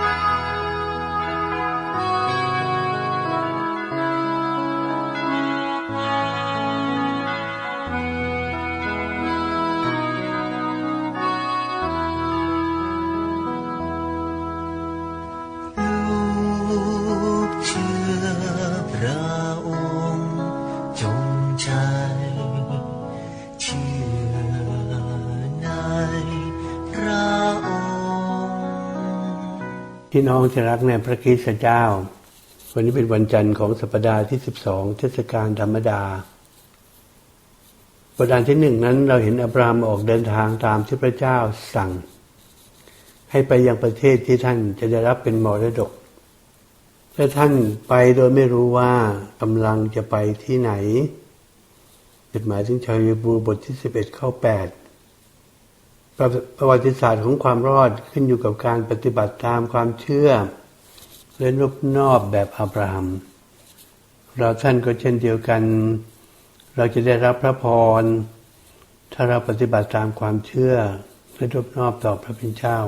Música พี่น้องที่รักในพระคริสต์เจ้า วันนี้เป็นวันจันทร์ของสัปดาห์ที่ 12 เทศกาลธรรมดา ประการที่หนึ่งนั้นเราเห็นอับรามออกเดินทางตามที่พระเจ้าสั่ง ให้ไปยังประเทศที่ท่านจะได้รับเป็นมรดกแต่ท่านไปโดยไม่รู้ว่ากำลังจะไปที่ไหนจดหมายถึงชาวเยบูบทที่ 11 ข้อ 8 ประวัติศาสตร์ของความรอดขึ้นอยู่กับการปฏิบัติตามความเชื่อ และนบนอบแบบอับราฮัม เราท่านก็เช่นเดียวกัน เราจะได้รับพระพร ถ้าเราปฏิบัติตามความเชื่อ และนบนอบต่อพระเป็นเจ้า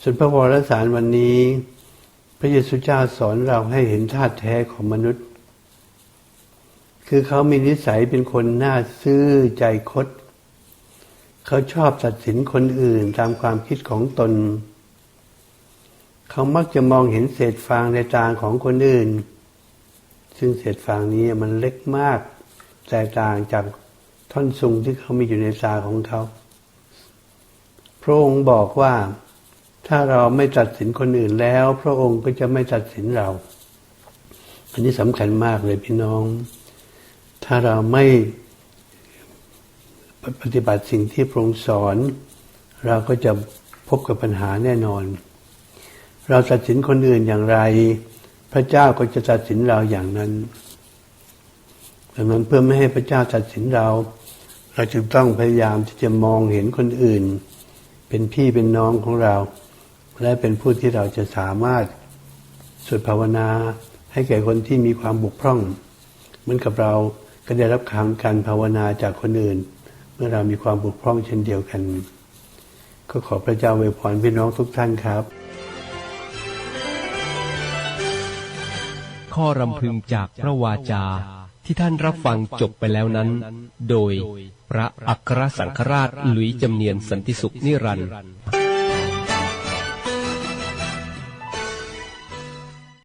ส่วนพระวรสารวันนี้ พระเยซูเจ้าสอนเราให้เห็นธาตุแท้ของมนุษย์ คือเขามีนิสัยเป็นคนน่าซื่อใจคด เขาชอบตัดสินคนอื่นตามความคิดของตน เขามักจะมองเห็นเศษฟางในตาของคนอื่น ซึ่งเศษฟางนี้มันเล็กมาก แตกต่างจากท่อนซุงที่เขามีอยู่ในตาของเขา พระองค์บอกว่าถ้าเราไม่ตัดสินคนอื่นแล้ว พระองค์ก็จะไม่ตัดสินเรา อันนี้สำคัญมากเลยพี่น้อง ถ้าเราไม่ ปฏิบัติสิ่งที่พระองค์สอน เราก็จะพบกับปัญหาแน่นอน เราตัดสินคนอื่นอย่างไร พระเจ้าก็จะตัดสินเราอย่างนั้นดังนั้นเพื่อไม่ให้พระเจ้าตัดสินเรา เราจึงต้องพยายามที่จะมองเห็นคนอื่น เป็นพี่เป็นน้องของเรา และเป็นผู้ที่เราจะสามารถสวดภาวนาให้แก่คนที่มีความบุกพร่อง เหมือนกับเราก็ได้รับคำการภาวนาจากคนอื่น เมื่อเรามีความบุกพร่องเช่นเดียวกัน ก็ขอพระเจ้าอวยพรพี่น้องทุกท่านครับ ข้อรำพึงจากพระวาจาที่ท่านรับฟังจบไปแล้วนั้น โดยพระอัครสังฆราชหลุยจำเนียนสันติสุขนิรันดร์